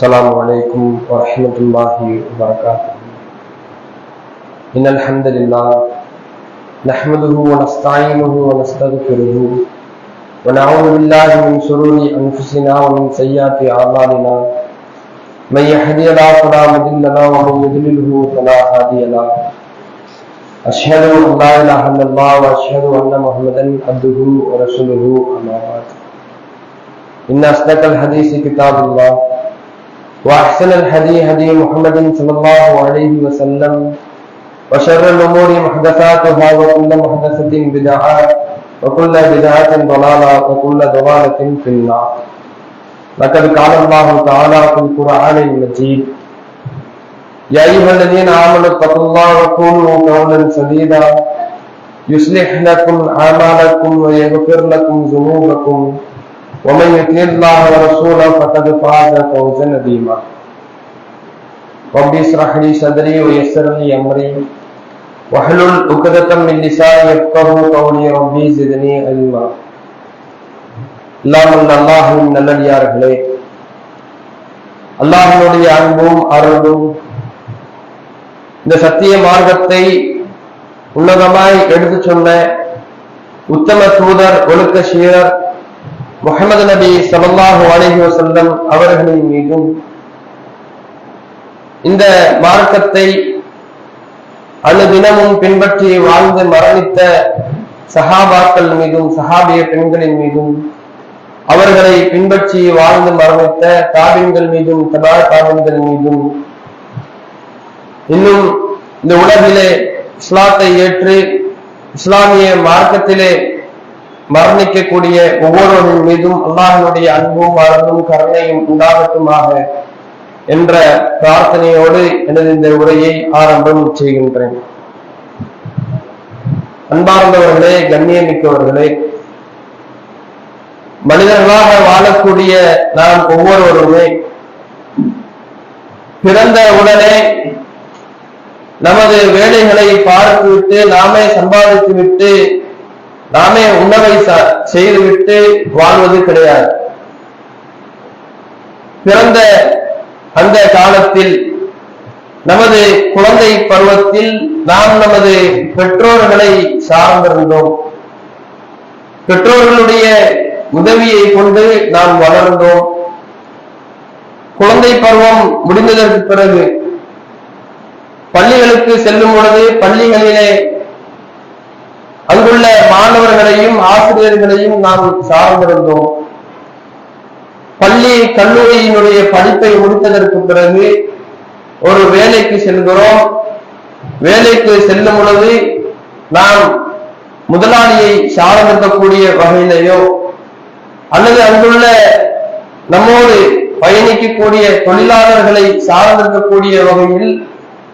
السلام عليكم ورحمة الله وبركاته. إن الحمد لله نحمده ونستعينه ونستغفره ونعوذ بالله من شرور أنفسنا ومن سيئات أعمالنا. من يهدي الله فلا مضل له ومن يضلله فلا هادي له. أشهد أن لا إله إلا الله وأشهد أن محمدا عبده ورسوله أما بعد. إن أصدق الحديث كتاب الله. وأحسن الهدي هدي محمد صلى الله عليه وسلم وشر الأمور محدثاتها وكل محدثة بدعة وكل بدعة ضلالة وكل ضلالة في النار. لقد قال الله تعالى في القرآن المجيد يا أيها الذين آمنوا اتقوا الله وقولوا قولا سديدا يصلح لكم أعمالكم ويغفر لكم ذنوبكم. ومن يطع الله ورسوله فقد فاز فوزا عظيما رب اشرح لي صدري ويسر لي امري واحلل عقدة من لساني يفقهوا قولي ربي زدني علما இல்லாமல் அல்லாஹுவின் நல்லடியார்களே அல்லாஹனுடைய அன்பும் அருளும் இந்த சத்திய மார்க்கத்தை உன்னதமாய் எடுத்து சொன்ன உத்தம தூதர் ஒழுக்க சீரர் முகமது நபி சல்லாஹு அலஹி வசல்லம் அவர்களின் மீதும் இந்த மார்க்கத்தை அனுதினமும் பின்பற்றி வாழ்ந்து மரணித்த சஹாபாக்கள் மீதும் சஹாபிய பெண்களின் மீதும் அவர்களை பின்பற்றி வாழ்ந்து மரணித்த தாபின்கள் மீதும் தபா தாபின்கள் மீதும் இன்னும் இந்த உலகிலே இஸ்லாத்தை ஏற்று இஸ்லாமிய மார்க்கத்திலே மரணிக்கக்கூடிய ஒவ்வொருவரின் மீதும் அல்லாஹினுடைய அன்பும் அருளும் கருணையும் உண்டாகட்டுமாக என்ற பிரார்த்தனையோடு எனது இந்த உரையை ஆரம்பம் செய்கின்றேன். அன்பார்ந்தவர்களே கண்ணியமிக்கவர்களே மனிதர்களாக வாழக்கூடிய நாம் ஒவ்வொருவருமே பிறந்த உடனே நமது வேலைகளை பார்த்துவிட்டு நாமே சம்பாதித்து விட்டு நாமே உணவை செய்துவிட்டு வாழ்வது கிடையாது. பிறந்த அந்த காலத்தில் நமது குழந்தை பருவத்தில் நாம் நமது பெற்றோர்களை சார்ந்திருந்தோம். பெற்றோர்களுடைய உதவியை கொண்டு நாம் வளர்ந்தோம். குழந்தை பருவம் முடிந்ததற்கு பிறகு பள்ளிகளுக்கு செல்லும் பொழுது பள்ளிகளிலே அங்குள்ள மாணவர்களையும் ஆசிரியர்களையும் நாம் சார்ந்திருந்தோம். பள்ளி கல்லூரியினுடைய படிப்பை முடித்ததற்கு பிறகு ஒரு வேலைக்கு செல்கிறோம். வேலைக்கு செல்லும் பொழுது நாம் முதலாளியை சார்ந்திருக்கக்கூடிய வகையிலேயோ அல்லது அங்குள்ள நம்மோடு பயணிக்கக்கூடிய தொழிலாளர்களை சார்ந்திருக்கக்கூடிய வகையில்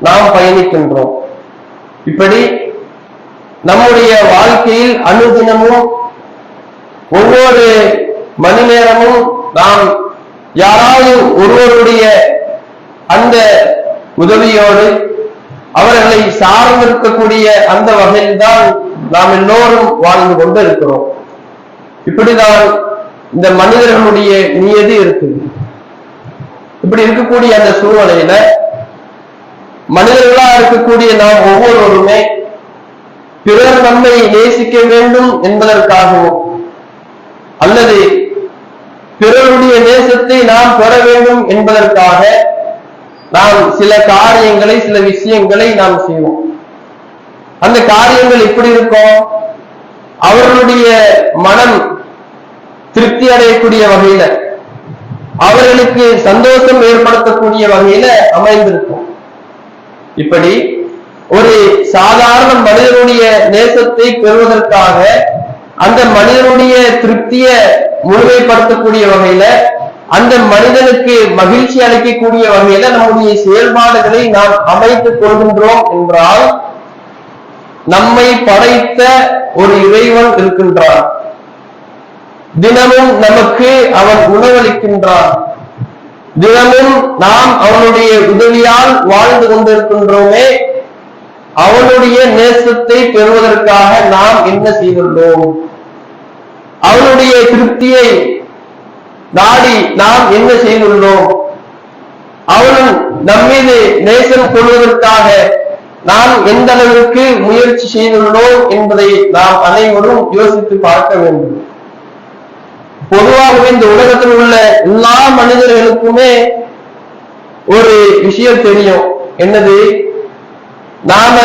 நாம் பயணிக்கின்றோம். இப்படி நம்முடைய வாழ்க்கையில் அனுதினமும் ஒவ்வொரு மணி நேரமும் நாம் யாராவது ஒருவருடைய அந்த உதவியோடு அவர்களை சார்ந்திருக்கக்கூடிய அந்த வகையில் தான் நாம் எல்லோரும் வாழ்ந்து கொண்டு இருக்கிறோம். இப்படிதான் இந்த மனிதர்களுடைய நியதி இருக்குது. இப்படி இருக்கக்கூடிய அந்த சூழ்நிலையில மனிதர்களா இருக்கக்கூடிய நாம் ஒவ்வொருவருமே பிறர் நம்மை நேசிக்க வேண்டும் என்பதற்காகவும் அல்லது பிறருடைய நேசத்தை நாம் பெற வேண்டும் என்பதற்காக நாம் சில காரியங்களை சில விஷயங்களை நாம் செய்வோம். அந்த காரியங்கள் எப்படி இருக்கும் அவர்களுடைய மனம் திருப்தி அடையக்கூடிய வகையில அவர்களுக்கு சந்தோஷம் ஏற்படுத்தக்கூடிய வகையில அமைந்திருக்கும். இப்படி ஒரு சாதாரண மனிதனுடைய நேசத்தை பெறுவதற்காக அந்த மனிதனுடைய திருப்திய முழுமைப்படுத்தக்கூடிய வகையில அந்த மனிதனுக்கு மகிழ்ச்சி அளிக்கக்கூடிய வகையில நம்முடைய செயல்பாடுகளை நாம் அமைத்துக் கொள்கின்றோம் என்றால் நம்மை படைத்த ஒரு இறைவன் இருக்கின்றான். தினமும் நமக்கு அவன் உணவளிக்கின்றான். தினமும் நாம் அவனுடைய உதவியால் வாழ்ந்து கொண்டிருக்கின்றோமே அவனுடைய நேசத்தை பெறுவதற்காக நாம் என்ன செய்துள்ளோம்? அவனுடைய திருப்தியை நாடி நாம் என்ன செய்துள்ளோம்? அவனும் நம்மீது நேசம் கொள்வதற்காக நாம் எந்த அளவிற்கு முயற்சி செய்துள்ளோம் என்பதை நாம் அனைவரும் யோசித்து பார்க்க வேண்டும். பொதுவாகவே இந்த உலகத்தில் உள்ள எல்லா மனிதர்களுக்குமே ஒரு விஷயம் தெரியும். என்னது? நாம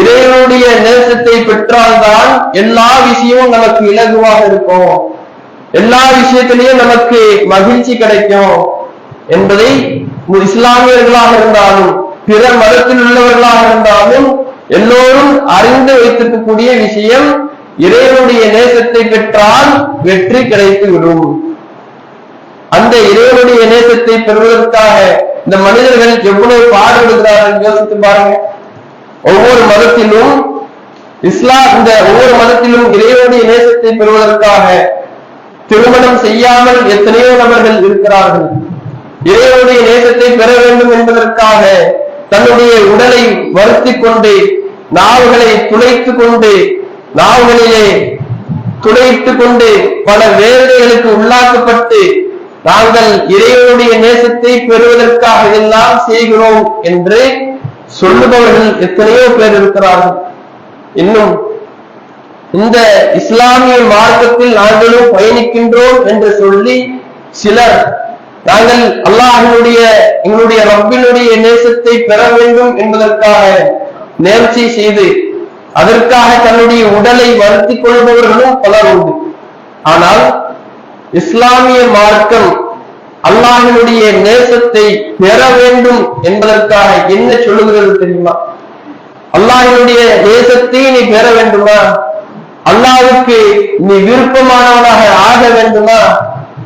இறைவனுடைய நேசத்தை பெற்றால்தான் எல்லா விஷயமும் நமக்கு இலகுவாக இருக்கும். எல்லா விஷயத்திலையும் நமக்கு மகிழ்ச்சி கிடைக்கும் என்பதை இஸ்லாமியர்களாக இருந்தாலும் பிற மதத்தில் உள்ளவர்களாக இருந்தாலும் எல்லோரும் அறிந்து வைத்திருக்கக்கூடிய விஷயம் இறைவனுடைய நேசத்தை பெற்றால் வெற்றி கிடைத்து விடும் அந்த இறைவனுடைய நேசத்தை பெறுவதற்காக இந்த மனிதர்கள் எவ்வளவு பாடுபடுகிறார்கள் யோசித்து பாருங்க. ஒவ்வொரு மதத்திலும் இஸ்லாம் இந்த ஒவ்வொரு மதத்திலும் இறைவனுடைய நேசத்தை பெறுவதற்காக திருமணம் செய்யாமல் எத்தனையோ நபர்கள் இருக்கிறார்கள். இறைவனுடைய நேசத்தை பெற வேண்டும் என்பதற்காக தன்னுடைய உடலை வருத்திக் கொண்டு நாவுகளை துளைத்துக் கொண்டு நாவுகளிலே துளைத்துக் கொண்டு பல வேதனைகளுக்கு உள்ளாக்கப்பட்டு நாங்கள் இறைவனுடைய நேசத்தை பெறுவதற்காக எல்லாம் செய்கிறோம் என்று சொல்லுபவர்கள் எத்தனையோ பேர் இருக்கிறார்கள். இன்னும் இந்த இஸ்லாமிய மார்க்கத்தில் நாங்களும் பயணிக்கின்றோம் என்று சொல்லி சிலர் நாங்கள் அல்லாஹினுடைய எங்களுடைய ரப்பினுடைய நேசத்தை பெற வேண்டும் என்பதற்காக நேர்ச்சி செய்து அதற்காக தன்னுடைய உடலை வருத்திக் கொள்பவர்களும் பலர் உண்டு. ஆனால் இஸ்லாமிய மார்க்கம் அல்லாஹினுடைய நேசத்தை பெற வேண்டும் என்பதற்காக என்ன சொல்லுகிறது தெரியுமா? அல்லாஹினுடைய நேசத்தை நீ பெற வேண்டுமா? அல்லாவுக்கு நீ விருப்பமானவனாக ஆக வேண்டுமா?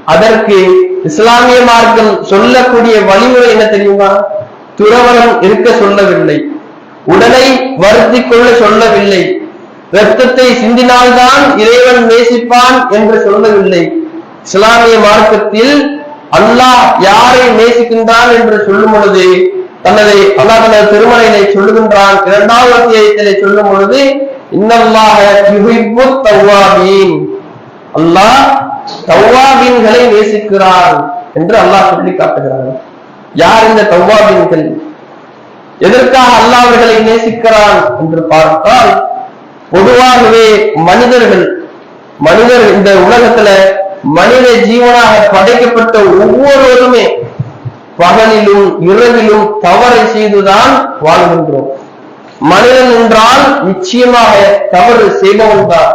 அதற்கு இஸ்லாமிய மார்க்கம் சொல்லக்கூடிய வழிமுறை என்ன தெரியுமா? துறவரம் இருக்க சொல்லவில்லை. உடலை வருத்தி கொள்ள சொல்லவில்லை. ரத்தத்தை சிந்தினால்தான் இறைவன் நேசிப்பான் என்று சொல்லவில்லை. இஸ்லாமிய மார்க்கத்தில் அல்லாஹ் யாரை நேசிக்கின்றான் என்று சொல்லும் பொழுது தனது அல்லாஹ் தனது திருமலையினை சொல்லுகின்றான் இரண்டாவது அத்தியாயத்திலே சொல்லும் பொழுது இன்னல்லாக தௌவாபீன். அல்லாஹ் தௌவாபீன்களை நேசிக்கிறான் என்று அல்லாஹ் சொல்லி காட்டுகிறான். யார் இந்த தௌவாபீன்கள்? எதற்காக அல்லாஹ் அவர்களை நேசிக்கிறான் என்று பார்த்தால் பொதுவாகவே மனிதர்கள் மனிதர் இந்த உலகத்துல மனித ஜீவனாக படைக்கப்பட்ட ஒவ்வொருவருமே பகலிலும் இரவிலும் தவறை செய்துதான் வாழ்கின்றோம். மனிதன் என்றால் நிச்சயமாக தவறு செய்பவன் தான்.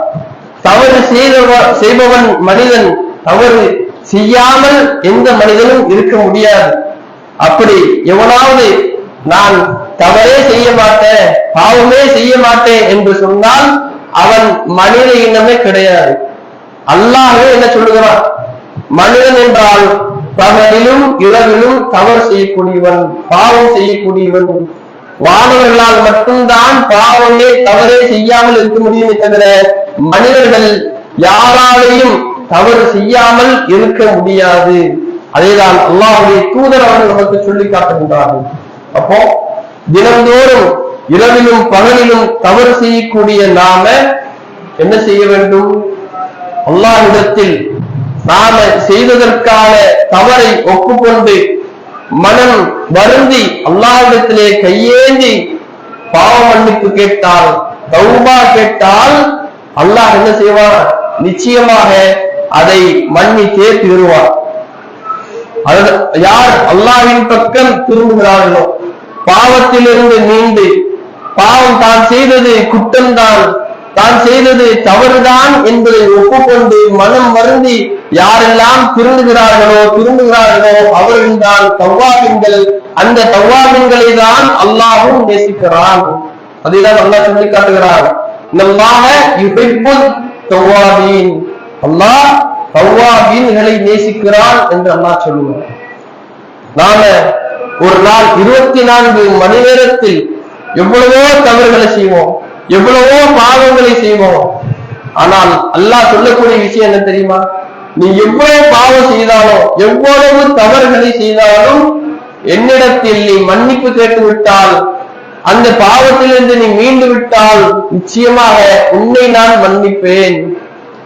தவறு செய்தவன் செய்பவன் மனிதன் தவறு செய்யாமல் எந்த மனிதனும் இருக்க முடியாது. அப்படி எவனாவது நான் தவறே செய்ய மாட்டேன் பாவமே செய்ய மாட்டேன் என்று சொன்னால் அவன் மனித இனமே கிடையாது. அல்லாஹே என்ன சொல்லுகிறான் மனிதன் என்றால் பகலிலும் இரவிலும் தவறு செய்யக்கூடியவன் பாவம் செய்யக்கூடியவன். வானவர்களால் மட்டும்தான் பாவமே தவறே செய்யாமல் இருக்க முடியுமே தவிர மனிதர்கள் யாராலையும் தவறு செய்யாமல் இருக்க முடியாது. அதேதான் அல்லாஹுடைய தூதர் அவர்கள் நமக்கு சொல்லி காட்டுகின்றார்கள். அப்போ தினந்தோறும் இரவிலும் பகலிலும் தவறு செய்யக்கூடிய நாம என்ன செய்ய வேண்டும்? அல்லாவிடத்தில் நாம செய்ததற்கான தவறை ஒப்புக்கொண்டு மனம் வருந்தி அல்லாவிடத்திலே கையேந்தி பாவ மன்னிப்பு கேட்டால் தௌபா கேட்டால் அல்லாஹ் என்ன செய்வான்? நிச்சயமாக அதை மன்னித்தே தீருவார் யார் அல்லாவின் பக்கம் திரும்புகிறார்களோ பாவத்திலிருந்து நீண்டு பாவம் தான் செய்தது குற்றம்தான் தான் செய்தது தவறுதான் என்பதை ஒப்புக்கொண்டு மனம் வருந்தி யாரெல்லாம் திருந்துகிறார்களோ திரும்புகிறார்களோ அவர்கள் தான் தவ்வாபின்கள் அந்த தவ்வாபின்களை தான் அல்லாஹும் நேசிக்கிறான். அதைதான் அல்லாஹ் சொல்லி காட்டுகிறான் நல்லாக யுஹிப்புல் தவ்வாபீன் அல்லாஹ் தவ்வாபீன்களை நேசிக்கிறான் என்று அல்லாஹ் சொல்லுவார் நாம ஒரு நாள் இருபத்தி நான்கு மணி நேரத்தில் எவ்வளவோ தவறுகளை செய்வோம். எவ்வளவோ பாவங்களை செய்வோம். ஆனால் அல்லாஹ் சொல்லக்கூடிய விஷயம் என்ன தெரியுமா? நீ எவ்வளவு பாவம் செய்தாலும் எவ்வளவு தவறுகளை செய்தாலும் என்னிடத்தில் நீ மன்னிப்பு கேட்டு விட்டால் அந்த பாவத்திலிருந்து நீ மீண்டு விட்டால் நிச்சயமாக உன்னை நான் மன்னிப்பேன்.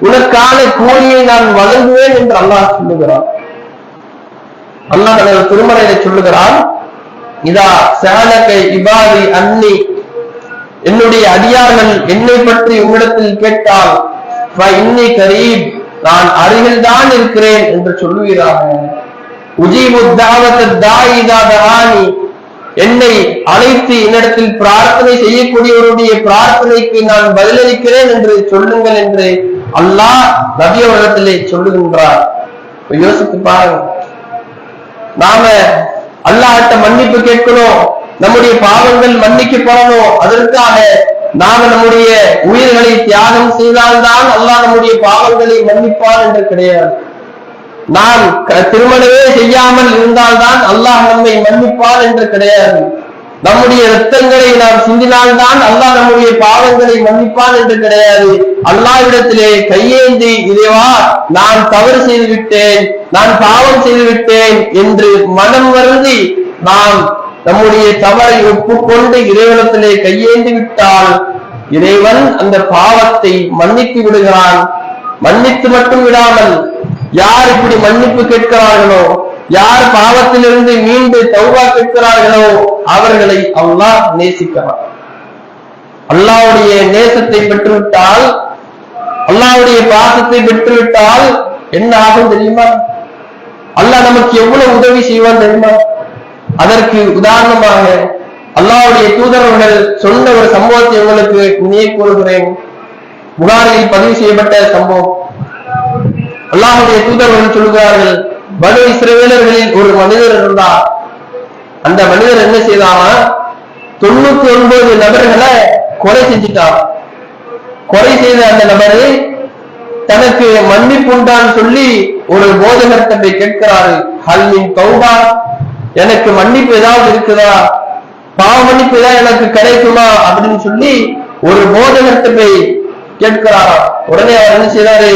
உனக்கான கூலியை நான் வழங்குவேன் என்று அல்லாஹ் சொல்லுகிறான். அல்லாஹ் தனது திருமறையில சொல்லுகிறான் இதா சேனக்கை இபாதி அன்னி என்னுடைய அடியார்கள் என்னை பற்றி உன்னிடத்தில் கேட்டால் இன்னி கரீப் நான் அருகில் தான் இருக்கிறேன் என்று சொல்லுவீராக. உஜீபு என்னை அழைத்து என்னிடத்தில் பிரார்த்தனை செய்யக்கூடியவருடைய பிரார்த்தனைக்கு நான் பதிலளிக்கிறேன் என்று சொல்லுங்கள் என்று அல்லாஹ் நபி உலகத்திலே சொல்லுகின்றார் யோசித்து பாருங்க நாம அல்லாஹ்ட்ட மன்னிப்பு கேட்கணும். நம்முடைய பாவங்கள் மன்னிக்கப்படணும் அதற்காக நாம நம்முடைய உயிர்களை தியாகம் செய்தால்தான் அல்லாஹ் நம்முடைய பாவங்களை மன்னிப்பார் என்று கிடையாது. நாம் திருமணமே செய்யாமல் இருந்தால்தான் அல்லாஹ் நம்மை மன்னிப்பார் என்று கிடையாது. நம்முடைய ரத்தங்களை நாம் சிந்தினால்தான் அல்லாஹ் நம்முடைய பாவங்களை மன்னிப்பான் என்று கிடையாது. அல்லாவிடத்திலே கையேந்தி இதைவா நான் தவறு செய்து விட்டேன் நான் பாவம் செய்து விட்டேன் என்று மனம் வருந்தி நாம் நம்முடைய தவறை ஒப்புக்கொண்டு இறைவனத்திலே கையேந்தி விட்டால் இறைவன் அந்த பாவத்தை மன்னித்து விடுகிறான். மன்னித்து மட்டும் விடாமல் யார் இப்படி மன்னிப்பு கேட்கிறார்களோ யார் பாவத்திலிருந்து மீண்டு தௌவா கேட்கிறார்களோ அவர்களை அல்லாஹ் நேசிக்கிறான். அல்லாவுடைய நேசத்தை பெற்றுவிட்டால் அல்லாவுடைய பாசத்தை பெற்றுவிட்டால் என்ன ஆகும் தெரியுமா? அல்லாஹ் நமக்கு எவ்வளவு உதவி செய்வான் தெரியுமா? அதற்கு உதாரணமாக அல்லாவுடைய தூதரவர்கள் சொன்ன ஒரு சம்பவத்தை உங்களுக்கு நினைவு கூறுகிறேன். புகாரில் பதிவு செய்யப்பட்ட சம்பவம். அல்லாஹுடைய தூதரவர்கள் சொல்கிறார்கள் பனு இஸ்ரவேலர்களில் ஒரு மனிதர் இருந்தார். அந்த மனிதர் என்ன செய்தானா தொண்ணூத்தி ஒன்பது நபர்களை கொலை செஞ்சிட்டார் கொலை செய்த அந்த நபரை தனக்கு மன்னிப்பு உண்டான்னு சொல்லி ஒரு போதகர்த்தத்தை கேட்கிறாரு ஹல்மின் கௌபா எனக்கு மன்னிப்பு ஏதாவது இருக்குதா? பாவ மன்னிப்பு ஏதாவது எனக்கு கிடைக்குமா? அப்படின்னு சொல்லி ஒரு போதகர்த்தத்தை கேட்கிறாரா உடனே அவர் என்ன செய்யறாரு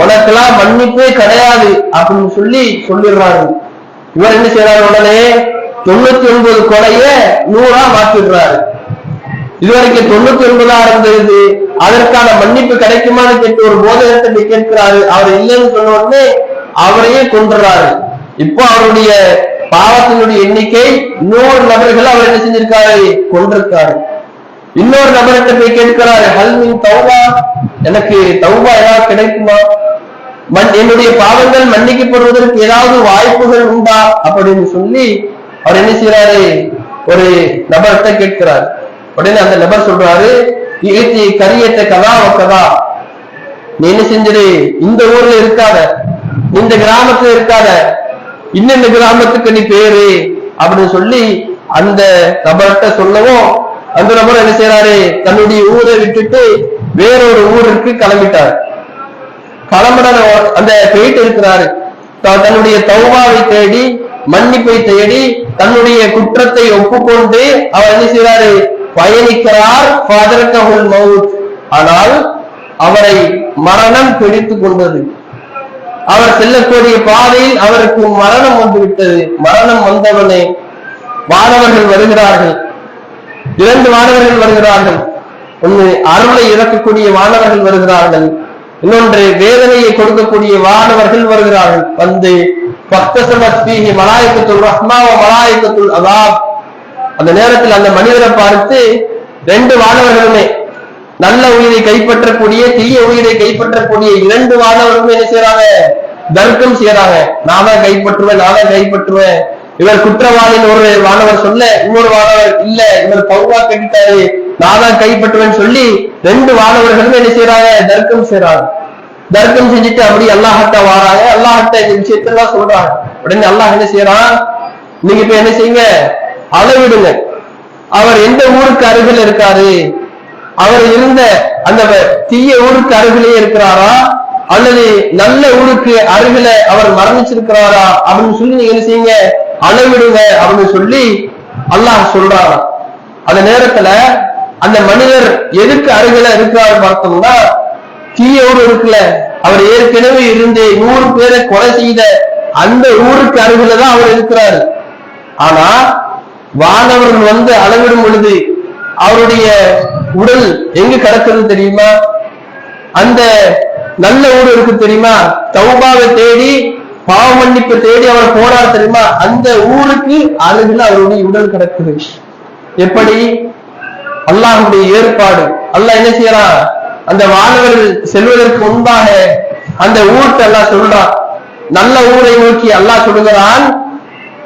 உனக்கெல்லாம் மன்னிப்பே கிடையாது அப்படின்னு சொல்லி சொல்லிடுறாரு. இவர் என்ன செய்யறாரு உடனே தொண்ணூத்தி ஒன்பது கொலைய நூறா மாற்றிடுறாரு இதுவரைக்கும் தொண்ணூத்தி ஒன்பதா இருந்தது. அதற்கான மன்னிப்பு கிடைக்குமான்னு கேட்டு ஒரு போதகத்தை கேட்கிறாரு. அவர் இல்லைன்னு சொன்ன உடனே அவரையே கொண்டுறாரு இப்போ அவருடைய பாவத்தினுடைய எண்ணிக்கை நூறு நபர்கள் அவர் என்ன செஞ்சிருக்காரு? கொண்டிருக்காரு இன்னொரு நபர்கிட்ட போய் கேட்கிறாரு? ஹல்மின் தௌபா? எனக்கு தௌபா ஏதாவது கிடைக்குமா? என்னுடைய பாவங்கள் மன்னிக்கப்படுவதற்கு ஏதாவது வாய்ப்புகள் உண்டா? அப்படின்னு சொல்லி அவர் என்ன செய்யறாரு ஒரு நபர்கிட்ட கேட்கிறார். உடனே அந்த நபர் சொல்றாரு ஏத்தி கரியத்தை கதா கதா. நீ என்ன செஞ்சிரு? இந்த ஊர்ல இருக்காத. இந்த கிராமத்துல இருக்காத. இன்னென்ன கிராமத்துக்கு நீ பேரு? அப்படின்னு சொல்லி அந்த நபர்கிட்ட சொல்லவும் அந்த நபர் என்ன செய்யறாரு தன்னுடைய ஊரை விட்டுட்டு வேறொரு ஊருக்கு கிளம்பிட்டார். கிளம்பின அந்த போயிட்டு இருக்கிறாரு. தன்னுடைய தௌபாவை தேடி மன்னிப்பை தேடி தன்னுடைய குற்றத்தை ஒப்புக்கொண்டு அவர் என்ன செய்யறாரு பயணிக்கிறார் மவுத். ஆனால் அவரை மரணம் பிடித்து கொண்டது. அவர் செல்லக்கூடிய பாதையில் அவருக்கு மரணம் வந்து விட்டது மரணம் வந்தவனே மாணவர்கள் வருகிறார்கள். இரண்டு மாணவர்கள் வருகிறார்கள். ஒன்று அருளை இறக்கக்கூடிய மாணவர்கள் வருகிறார்கள். இன்னொன்று வேதனையை கொடுக்கக்கூடிய மாணவர்கள் வருகிறார்கள். வந்து பக்தசமஸ்பீஹி மலாயக்கத்துள் ரஹ்மாவ மலாயக்கத்துள் அதாப். அந்த நேரத்தில் அந்த மனிதரை பார்த்து ரெண்டு மாணவர்களுமே நல்ல உயிரை கைப்பற்றக்கூடிய தீய உயிரை கைப்பற்றக்கூடிய இரண்டு மாணவர்களுமே என்ன செய்யறாங்க தர்க்கம் செய்யறாங்க. நான் தான் கைப்பற்றுவேன் நான் தான் கைப்பற்றுவேன். இவர் குற்றவாளின்னு ஒரு மாணவர் சொல்ல இன்னொரு மாணவர் இல்ல. இவர் பவுவா கட்டிட்டாரு. நான் தான் கைப்பற்றுவேன் சொல்லி ரெண்டு மாணவர்களும் என்ன செய்யறாங்க தர்க்கம் செய்யறாங்க தர்க்கம் செஞ்சுட்டு அப்படி அல்லாஹட்ட வாராங்க. அல்லாஹட்ட இந்த விஷயத்தெல்லாம் சொல்றாங்க. உடனே அல்லாஹ் என்ன செய்யறான்? நீங்க இப்ப என்ன செய்யுங்க? அளவிடுங்க அவர் எந்த ஊருக்கு அருகில் இருக்காரு? அவர் இருந்த அந்த தீய ஊருக்கு அருகிலேயே இருக்கிறாரா? அல்லது நல்ல ஊருக்கு அருகில அவர் மரணிச்சிருக்கிறாரா? அப்படின்னு சொல்லி நீங்க என்ன செய்யுங்க அளவிடுங்க அப்படின்னு சொல்லி அல்லாஹ் சொல்றாராம் அந்த நேரத்துல அந்த மனிதர் எதுக்கு அருகில இருக்கிறாரு பார்த்தோம்னா தீய ஊர் இருக்குல்ல அவர் ஏற்கனவே இருந்து நூறு பேரை கொலை செய்த அந்த ஊருக்கு அருகில தான் அவர் இருக்கிறாரு. ஆனா வானவர்கள் வந்து அளவிடும் பொழுது அவருடைய உடல் எங்க கிடக்குது தெரியுமா? அந்த நல்ல ஊர் இருக்கு தெரியுமா? தௌபாவை தேடி பாவ மன்னிப்பு தேடி அவர் போனார் தெரியுமா? அந்த ஊருக்கு அருகில் அவருடைய உடல் கிடக்குது. எப்படி? அல்லாஹுடைய ஏற்பாடு. அல்லாஹ் என்ன செய்யறான்? அந்த மாணவர்கள் செல்வதற்கு முன்பாக அந்த ஊருக்கு அல்லாஹ் சொல்றான். நல்ல ஊரை நோக்கி அல்லாஹ் சொல்லுகிறான்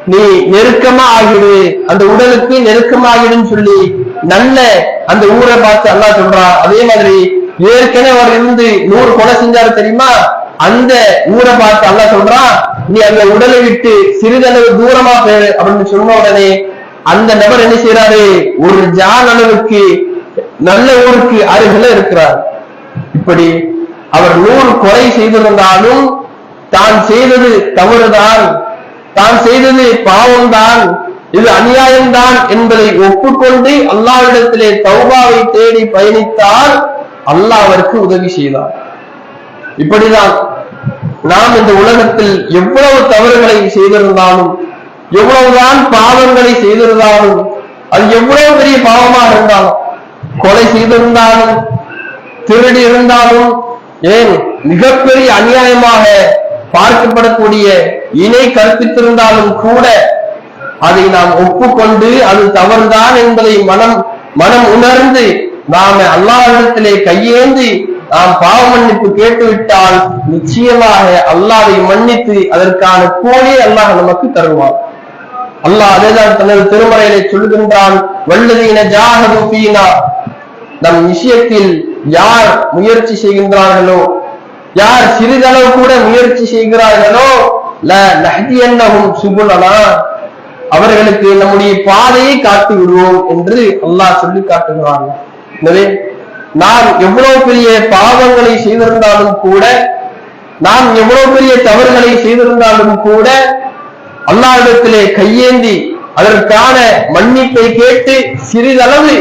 நீ நெருக்கமா ஆகிடு அந்த உடலுக்கு நெருக்கமா ஆகிடுன்னு சொல்லி நல்ல அந்த ஊரை பார்த்து அல்லாஹ் சொல்றான். அதே மாதிரி ஏற்கனவே அவர் இருந்து நூறு கொலை செஞ்சாரு தெரியுமா? அந்த ஊரை பார்த்து அல்ல சொல்றான் நீ அந்த உடலை விட்டு சிறிதளவு தூரமா போயிரு அப்படின்னு சொன்ன உடனே அந்த நபர் என்ன செய்யறாரு ஒரு ஜான் அளவுக்கு நல்ல ஊருக்கு அருகில இருக்கிறார். இப்படி அவர் நூறு கொலை செய்திருந்தாலும் தான் செய்தது தவறுதான் தான் செய்தது பாவம்தான் இது அநியாயம்தான் என்பதை ஒப்புக்கொண்டு அல்லாவிடத்திலே தௌபாவை தேடி பயணித்தால் அல்லாஹ் அவருக்கு உதவி செய்தார். இப்படிதான் நாம் இந்த உலகத்தில் எவ்வளவு தவறுகளை செய்திருந்தாலும் எவ்வளவுதான் பாவங்களை செய்திருந்தாலும் அது எவ்வளவு பெரிய பாவமாக இருந்தாலும் கொலை செய்திருந்தாலும் திருடி இருந்தாலும் ஏன் மிகப்பெரிய அநியாயமாக பார்க்கப்படக்கூடிய இணை கற்பித்திருந்தாலும் கூட அதை நாம் ஒப்புக்கொண்டு அது தவறுதான் என்பதை மனம் மனம் உணர்ந்து நாம அல்லாவிடத்திலே கையேந்தி நாம் பாவ மன்னிப்பு கேட்டுவிட்டால் நிச்சயமாக அல்லாவை மன்னித்து அதற்கான கூலியை அல்லாஹ் நமக்கு தருவான். அல்லாஹ் அதேதான் தனது திருமறையிலே சொல்கின்றான் வல்லதீன ஜாஹது பீனா நம் விஷயத்தில் யார் முயற்சி செய்கின்றார்களோ யார் சிறிதளவு கூட முயற்சி செய்கிறார்களோ ல நஹ்தியன்னஹும் அவர்களுக்கு நம்முடைய பாதையை காட்டி விடுவோம் என்று அல்லாஹ் சொல்லி காட்டுகிறார்கள் எனவே நாம் எவ்வளவு பெரிய பாவங்களை செய்திருந்தாலும் கூட நாம் எவ்வளவு பெரிய தவறுகளை செய்திருந்தாலும் கூட அல்லாஹ்விடத்திலே கையேந்தி அதற்கான மன்னிப்பை கேட்டு சிறிதளவு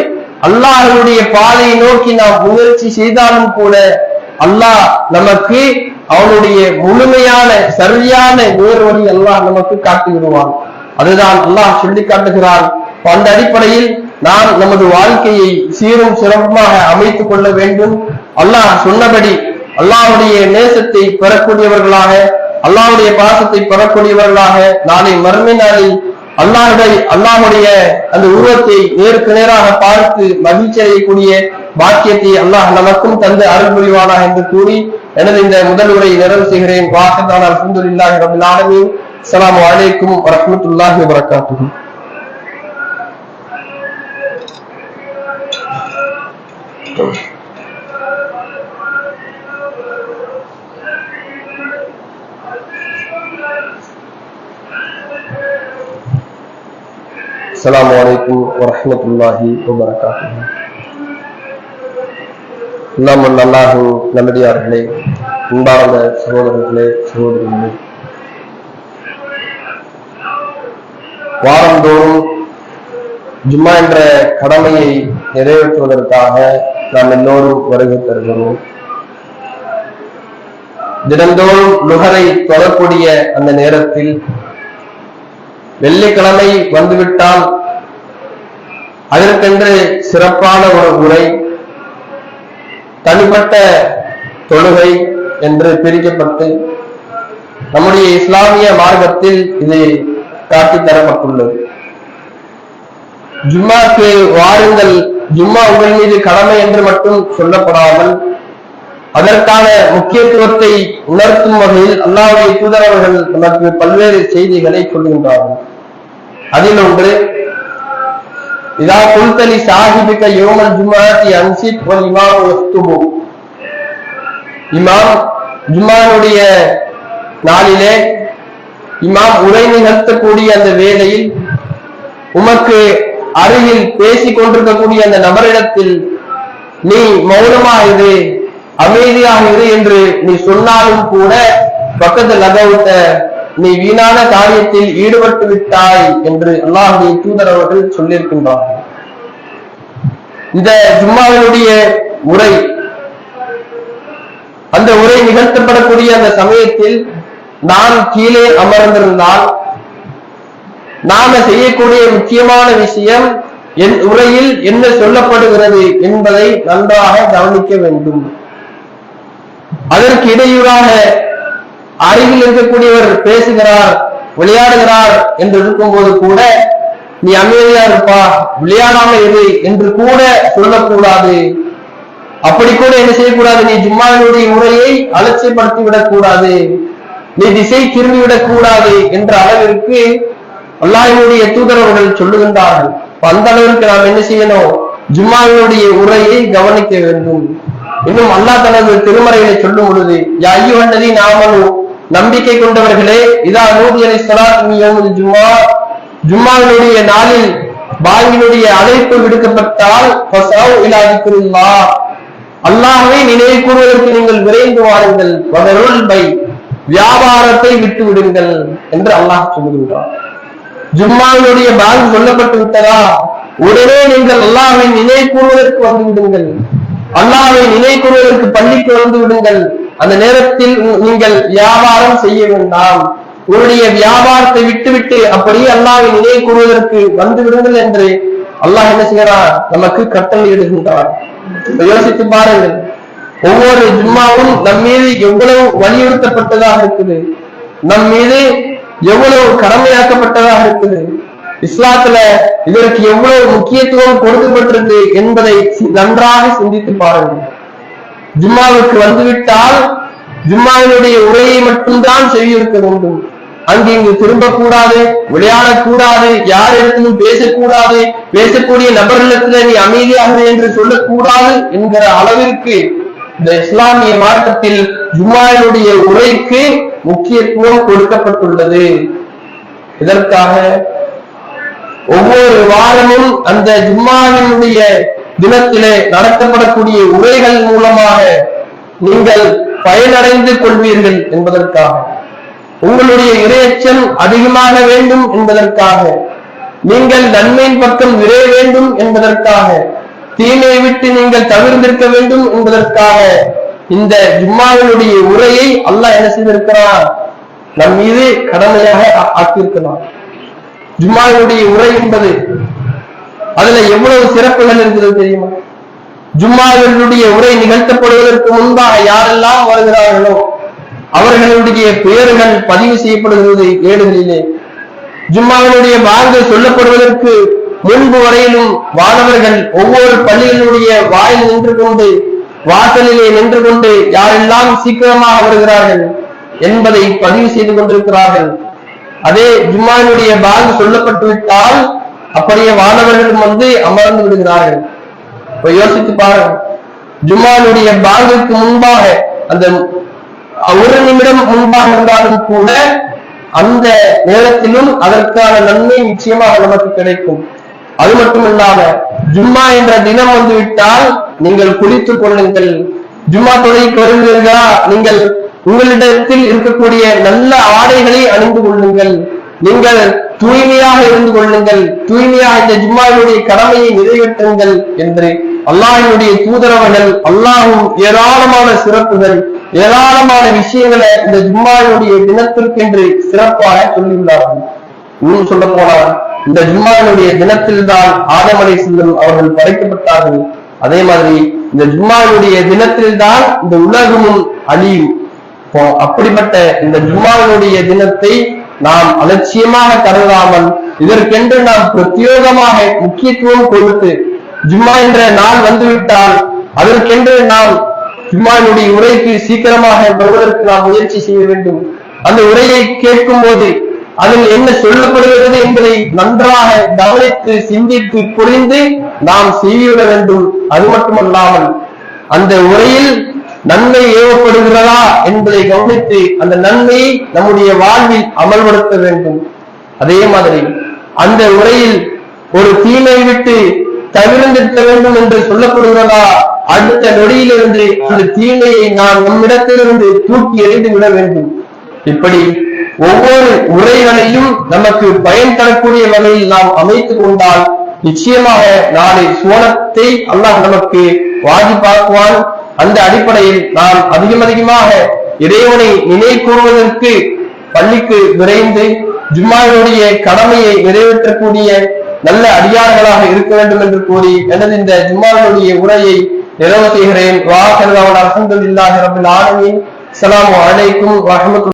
அல்லாஹனுடைய பாதையை நோக்கி நாம் முயற்சி செய்தாலும் கூட அல்லாஹ் நமக்கு அவனுடைய முழுமையான சரியான நேர்வழி அல்லாஹ் நமக்கு காட்டி விடுவான் அதுதான் அல்லாஹ் சொல்லி காட்டுகிறான். அந்த அடிப்படையில் நாம் நமது வாழ்க்கையை சீரும் சிறப்புமாக அமைத்துக் கொள்ள வேண்டும். அல்லாஹ் சொன்னபடி அல்லாவுடைய நேசத்தை பெறக்கூடியவர்களாக அல்லாவுடைய பாசத்தை பெறக்கூடியவர்களாக நாளை மறுமை நாளில் அல்லாஹுடைய அல்லாஹுடைய அந்த உருவத்தை நேருக்கு நேராக பார்த்து மகிழ்ச்சி அடையக்கூடிய பாக்கியத்தை அல்லாஹ் நமக்கும் தந்து அருள் புரிவானா என்று கூறி எனது இந்த முதல் உரை நிறைவு செய்கிறேன். வாசத்தான அல்ஹம்துலில்லாஹி ரபில் ஆலமீன். வரமத்துல்லாஹி அலைக்கும் வரஹ்மத்துல்லாஹி வபரகாத்துஹு அஸ்ஸலாமு அலைக்கும் வரஹ்மத்துல்லாஹி வபரகாத்துஹு எல்லாம் நல்லாஹு நல்லடியார்களே அன்பார்ந்த சகோதரர்களே சகோதரிகளே வாரந்தோறும் ஜும்மா என்ற கடமையை நிறைவேற்றுவதற்காக நாம் எல்லோரும் வருகை தருகிறோம். தினந்தோறும் நுகரை தொடரக்கூடிய அந்த நேரத்தில் வெள்ளிக்கிழமை வந்துவிட்டால் அதற்கென்று சிறப்பான ஒரு உரை தனிப்பட்ட தொழுகை என்று பிரிக்கப்பட்டு நம்முடைய இஸ்லாமிய மார்க்கத்தில் இது காட்டித் தரப்பட்டுள்ளது ஜும்மாக்கு வாருங்கள் ஜும்மா உங்கள் மீது கடமை என்று மட்டும் சொல்லப்படாமல் அதற்கான முக்கியத்துவத்தை உணர்த்தும் வகையில் அல்லாவுடைய தூதரவர்கள் நமக்கு பல்வேறு செய்திகளை சொல்கின்றார்கள் அதில் ஒன்று இதா குல்தலி சாஹிபிக்க யோமல் ஜுமாத்தி அன்சித் ஒல் இமாம் வஸ்துபு இமாம் ஜும்மாவுடைய நாளிலே இமாம் உரை நிகழ்த்தக்கூடிய அந்த வேளையில் உமக்கு அருகில் பேசிக் கொண்டிருக்கக்கூடிய அந்த நபரிடத்தில் நீ மௌனமா இரு அமைதியாக இரு என்று நீ சொன்னாலும் கூட பக்கத்து லகவுத்த நீ வீணான காரியத்தில் ஈடுபட்டு விட்டாய் என்று அல்லாஹுடைய தூதர் அவர்கள் சொல்லியிருக்கின்றார்கள் இந்த ஜும்மாவினுடைய உரை அந்த உரை நிகழ்த்தப்படக்கூடிய அந்த சமயத்தில் நான் கீழே அமர்ந்திருந்தால் நாம செய்யக்கூடிய முக்கியமான விஷயம் என் உரையில் என்ன சொல்லப்படுகிறது என்பதை நன்றாக கவனிக்க வேண்டும். அதற்கு இடையூறாக அருகில் இருக்கக்கூடியவர் பேசுகிறார் விளையாடுகிறார் என்று இருக்கும்போது கூட நீ அமைதியா இருப்பா விளையாடாம இரு என்று கூட சொல்லக்கூடாது. அப்படி கூட என்ன செய்யக்கூடாது? நீ ஜும்மாவினுடைய உரையை அலட்சியப்படுத்தி விடக்கூடாது நீ திசை திரும்பிவிடக் கூடாது என்ற அளவிற்கு அல்லாஹினுடைய தூதரவர்கள் சொல்லுகின்றார்கள் அந்த அளவிற்கு நாம் என்ன செய்யணும்? ஜும்மாவினுடைய உரையை கவனிக்க வேண்டும். இன்னும் அல்லாஹ் தனது திருமறைகளை சொல்லும் பொழுது ஐயோன்னதி நாமனு நம்பிக்கை கொண்டவர்களே இதா நூதி அலி சலாத் ஜும்மா. ஜும்மாவினுடைய நாளில் பாயினுடைய அழைப்பு விடுக்கப்பட்டால் அல்லாஹவை நினைவு கூறுவதற்கு நீங்கள் விரைந்து வாருங்கள். வகருள் பை வியாபாரத்தை விட்டு விடுங்கள் என்று அல்லாஹ் சொல்லுகின்றார் ஜும்மாவினுடைய பால் சொல்லப்பட்டு விட்டதா? உடனே நீங்கள் அல்லாவை நினை கூறுவதற்கு வந்து விடுங்கள். அல்லாவை நினை கூறுவதற்கு பள்ளிக்கு வந்து விடுங்கள். அந்த நேரத்தில் நீங்கள் வியாபாரம் செய்ய வேண்டாம். உங்களுடைய வியாபாரத்தை விட்டுவிட்டு அப்படியே அல்லாவை நினை கூறுவதற்கு வந்து விடுங்கள் என்று அல்லாஹ் என்ன செய்கிறார் நமக்கு கட்டளை இடுகின்றார் யோசித்து பாருங்கள். ஒவ்வொரு ஜும்மாவும் நம் மீது எவ்வளவு வலியுறுத்தப்பட்டதாக இருக்குது. நம் மீது எவ்வளவு கடமையாக்கப்பட்டதாக இருக்குது? இஸ்லாத்துல இதற்கு எவ்வளவு முக்கியத்துவம் கொடுக்கப்பட்டிருக்கு என்பதை நன்றாக சிந்தித்து பாருங்கள். ஜும்மாவுக்கு வந்துவிட்டால் ஜும்மாவினுடைய உரையை மட்டும்தான் செய்திருக்க வேண்டும். அங்கு இங்கு திரும்பக்கூடாது விளையாடக்கூடாது யார் இடத்திலும் பேசக்கூடாது பேசக்கூடிய நபர்களிடத்துல நீ அமைதியாக என்று சொல்லக்கூடாது என்கிற அளவிற்கு இந்த இஸ்லாமிய மார்க்கத்தில் ஜுமாயினுடைய உரைக்கு முக்கியத்துவம் கொடுக்கப்பட்டுள்ளது. இதற்காக ஒவ்வொரு வாரமும் அந்த ஜும்மாவினுடைய தினத்திலே நடத்தப்படக்கூடிய உரைகள் மூலமாக நீங்கள் பயனடைந்து கொள்வீர்கள் என்பதற்காக. உங்களுடைய இரையச்சம் அதிகமாக வேண்டும் என்பதற்காக. நீங்கள் நன்மையின் பக்கம் விரைய வேண்டும் என்பதற்காக. தீமையை விட்டு நீங்கள் தவிர்ந்திருக்க வேண்டும் என்பதற்காக இந்த ஜும்மாவினுடைய உரையை அல்லாஹ் என்ன செய்திருக்கிறான்? நம் மீது கடமையாக ஆக்கியிருக்கிறார் ஜும்மாவினுடைய உரை என்பது அதுல எவ்வளவு சிறப்புகள் இருக்கிறது தெரியுமா? ஜும்மாவினுடைய உரை நிகழ்த்தப்படுவதற்கு முன்பாக யாரெல்லாம் வருகிறார்களோ அவர்களுடைய பெயர்கள் பதிவு செய்யப்படுகிறது ஏடுகளிலே. ஜும்மாவினுடைய வாங்கள் சொல்லப்படுவதற்கு முன்பு வரையிலும் மாணவர்கள் ஒவ்வொரு பள்ளியினுடைய வாயில் நின்று கொண்டு வாசலிலே நின்று கொண்டு யாரெல்லாம் சீக்கிரமாக வருகிறார்கள் என்பதை பதிவு செய்து கொண்டிருக்கிறார்கள். அதே ஜும்மானுடைய பாங்கு சொல்லப்பட்டு விட்டால் அப்படியே மாணவர்களும் வந்து அமர்ந்து விடுகிறார்கள். இப்ப யோசித்து பாருங்க. ஜும்மானுடைய பாங்குக்கு முன்பாக அந்த ஒரு நிமிடம் முன்பாக இருந்தாலும் கூட அந்த நேரத்திலும் அதற்கான நன்மை நிச்சயமாக நமக்கு கிடைக்கும். அது மட்டுமில்லாம ஜும்மா என்ற தினம் வந்து விட்டால் நீங்கள் குளித்துக் கொள்ளுங்கள். ஜும்மா தொழிலுக்கு வருவீர்களா நீங்கள் உங்களிடத்தில் இருக்கக்கூடிய நல்ல ஆடைகளை அணிந்து கொள்ளுங்கள். நீங்கள் தூய்மையாக இருந்து கொள்ளுங்கள். தூய்மையாக இந்த ஜும்மாவினுடைய கடமையை நிறைவேற்றுங்கள் என்று அல்லாஹினுடைய தூதரவர்கள் அல்லாஹும் ஏராளமான சிறப்புகள் ஏராளமான விஷயங்களை இந்த ஜும்மாவினுடைய தினத்திற்கென்று சிறப்பாக சொல்லியுள்ளார்கள். இன்னும் சொல்ல போனால் இந்த ஜும்மாவினுடைய தினத்தில்தான் ஆதமலை செல்லும் அவர்கள் படைக்கப்பட்டார்கள். அதே மாதிரி இந்த ஜும்மாவினுடைய தினத்தில்தான் இந்த உலகமும் அழியும். அப்படிப்பட்ட இந்த ஜும்மாவினுடைய தினத்தை நாம் அலட்சியமாக கருதாமல் இதற்கென்று நாம் பிரத்யோகமாக முக்கியத்துவம் கொடுத்து ஜும்மா என்ற நாள் வந்துவிட்டால் அதற்கென்று நாம் ஜும்மாவினுடைய உரைக்கு சீக்கிரமாக வருவதற்கு நாம் முயற்சி செய்ய வேண்டும். அந்த உரையை கேட்கும் போது அதில் என்ன சொல்லப்படுகிறது என்பதை நன்றாக கவனித்து சிந்தித்து புரிந்து நாம் செய்துவிட வேண்டும். அது மட்டுமல்லாமல் அந்த உரையில் நன்மை ஏவப்படுகிறதா என்பதை கவனித்து அந்த நன்மையை நம்முடைய வாழ்வில் அமல்படுத்த வேண்டும். அதே மாதிரி அந்த உரையில் ஒரு தீமை விட்டு தவிர்ந்திருக்க வேண்டும் என்று சொல்லப்படுகிறதா? அடுத்த நொடியிலிருந்து அந்த தீமையை நாம் நம்மிடத்திலிருந்து தூக்கி எறிந்து விட வேண்டும். இப்படி ஒவ்வொரு உரைகளையும் நமக்கு பயன் தரக்கூடிய வகையில் நாம் அமைத்துக் கொண்டால் நிச்சயமாக நாளை சோனத்தை அல்லாஹ் நமக்கு வாஜிப்பாக்குவான் அந்த அடிப்படையில் நாம் அதிகம் அதிகமாக இறைவனை நினை கூறுவதற்கு பள்ளிக்கு விரைந்து ஜும்மாவினுடைய கடமையை நிறைவேற்றக்கூடிய நல்ல அடியார்களாக இருக்க வேண்டும் என்று கூறி எனது இந்த ஜும்மாவினுடைய உரையை நிறைவு செய்கிறேன். வாசல் அலமதுல்லாஹி ரபில் ஆலமின். அஸ்லாம் வலைக்கும் வரமத்து